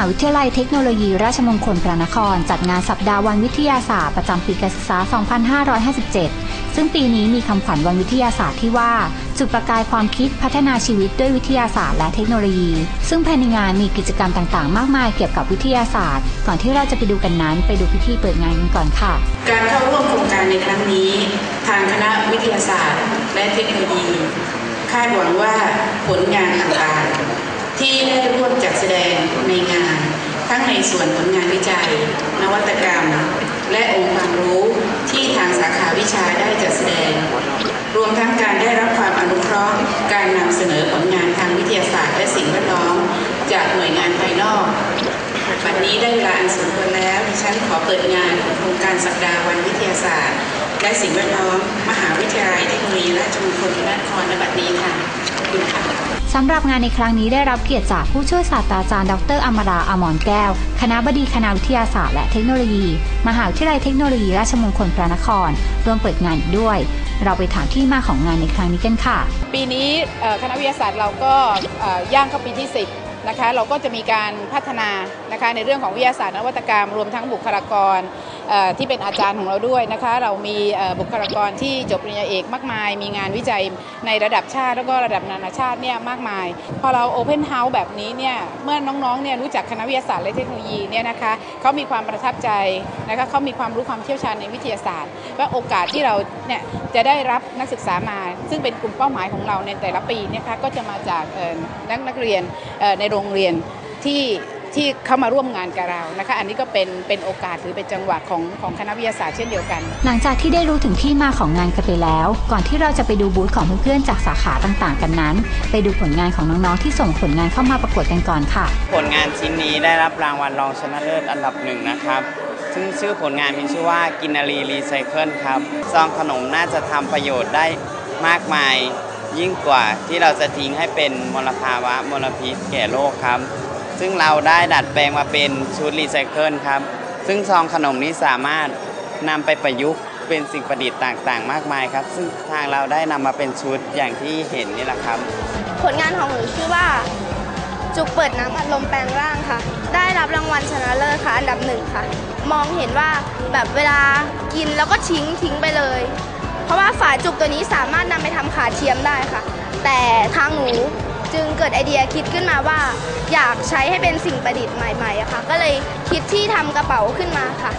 าวิทยาลัยเทคโนโลยีราชมงคลพระนคร จัดงานสัปดาห์วันวิทยาศาสตร์ประจำปีการศึกษา 2557 ซึ่งปีนี้มีคำขวัญวันวิทยาศาสตร์ที่ว่า จุดประกายความคิดพัฒนาชีวิตด้วยวิทยาศาสตร์และเทคโนโลยี ซึ่งภายในงานมีกิจกรรมต่างๆ มากมายเกี่ยวกับวิทยาศาสตร์ ก่อนที่เราจะไปดูกันนั้น ไปดูพิธีเปิดงานกันก่อนค่ะ การเข้าร่วมโครงการในครั้งนี้ ทางคณะวิทยาศาสตร์ และเทคโนโลยี คาดหวังว่าผลงานต่างๆ ที่ได้ร่วมจัดแสดงในงาน ทั้งในส่วนผลงานวิจัย นวัตกรรม และองค์ความรู้ที่ทางสาขาวิชาได้จัดแสดง รวมทั้งการได้รับความอนุเคราะห์ การนำเสนอผลงานทางวิทยาศาสตร์และสิ่งแวดล้อม จากหน่วยงานภายนอกวันนี้ได้เวลาอันสมควรแล้วดิฉันขอเปิดงานโครงการสัปดาห์วันวิทยาศาสตร์ และสิ่งแวดล้อมมหา สำหรับงานในครั้งนี้ได้รับเกียรติจากผู้ช่วยศาสตราจารย์ดรอมราอมรแก้ว คณะบดีคณะวิทยาศาสตร์และเทคโนโลยี มหาวิทยาลัยเทคโนโลยีราชมงคลพระนครร่วมเปิดงานอีกด้วย เราไปถามที่มาของงานในครั้งนี้กันค่ะ ปีนี้คณะวิทยาศาสตร์เราก็ย่างเข้าปีที่ 10 นะคะ เราก็จะมีการพัฒนานะคะในเรื่องของวิทยาศาสตร์นวัตกรรมรวมทั้งบุคลากร ที่เป็นอาจารย์ของเราด้วยนะคะ เรามีบุคลากรที่จบปริญญาเอกมากมาย มีงานวิจัยในระดับชาติแล้วก็ระดับนานาชาติเนี่ยมากมาย พอเราโอเพนเฮาส์แบบนี้เนี่ยเมื่อน้องๆเนี่ยรู้จักคณะวิทยาศาสตร์และเทคโนโลยีเนี่ยนะคะเขามีความประทับใจนะคะเขามีความรู้ความเชี่ยวชาญในวิทยาศาสตร์ ว่าโอกาสที่เราเนี่ยจะได้รับนักศึกษามา ซึ่งเป็นกลุ่มเป้าหมายของเราในแต่ละปีเนะคะก็จะมาจากนักนักเรียนในโรงเรียนที่ ที่เข้ามาร่วมงานกับเรานะคะ อันนี้ก็เป็นเป็นโอกาสหรือเป็นจังหวะของของคณะวิทยาศาสตร์เช่นเดียวกัน หลังจากที่ได้รู้ถึงที่มาของงานกันไปแล้ว ก่อนที่เราจะไปดูบูธของเพื่อนๆจากสาขาต่างๆ กันนั้น ไปดูผลงานของน้องๆที่ส่งผลงานเข้ามาประกวดกันก่อนค่ะ ผลงานชิ้นนี้ได้รับรางวัลรองชนะเลิศอันดับหนึ่งนะครับซึ่งชื่อผลงานมีชื่อว่ากินนารีรีไซเคิลครับซองขนมน่าจะทำประโยชน์ได้มากมาย ยิ่งกว่าที่เราจะทิ้งให้เป็นมลภาวะมลพิษแก่โลกครับ ซึ่งเราได้ดัดแปลงมาเป็นชุดรีไซเคิลครับ ซึ่งซองขนมนี้สามารถนำไปประยุกต์เป็นสิ่งประดิษฐ์ต่างๆ มากมายครับ ซึ่งทางเราได้นำมาเป็นชุดอย่างที่เห็นนี่แหละครับ ผลงานของหนูชื่อว่า จุกเปิดน้ำอัดลมแปลงร่างค่ะ ได้รับรางวัลชนะเลิศค่ะอันดับหนึ่งค่ะ มองเห็นว่าแบบเวลากินแล้วก็ทิ้งทิ้งไปเลย เพราะว่าฝาจุกตัวนี้สามารถนำไปทำขาเทียมได้ค่ะ แต่ทางหนู จึงเกิดไอเดียคิดขึ้นมาว่า อยากใช้ให้เป็นสิ่งประดิษฐ์ใหม่ๆอะค่ะ ก็เลยคิดที่ทำกระเป๋าขึ้นมาค่ะ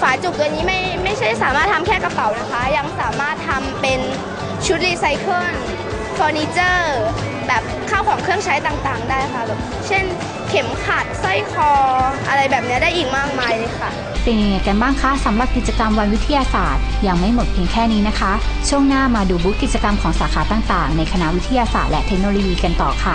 ฝาจุกตัวนี้ไม่ไม่ใช่สามารถทำแค่กระเป๋านะคะ ยังสามารถทำเป็นชุดรีไซเคิลเฟอร์นิเจอร์ แบบข้าวของเครื่องใช้ต่างๆ ได้ค่ะแบบเช่นเข็มขัดสร้อยคอ อะไรแบบเนี้ยได้อีกมากมายเลยค่ะ เป็นยังไงกันบ้างคะสำหรับกิจกรรมวันวิทยาศาสตร์ ยังไม่หมดเพียงแค่นี้นะคะ ช่วงหน้ามาดูบุ๊กกิจกรรมของสาขาต่างๆ ในคณะวิทยาศาสตร์และเทคโนโลยีกันต่อค่ะ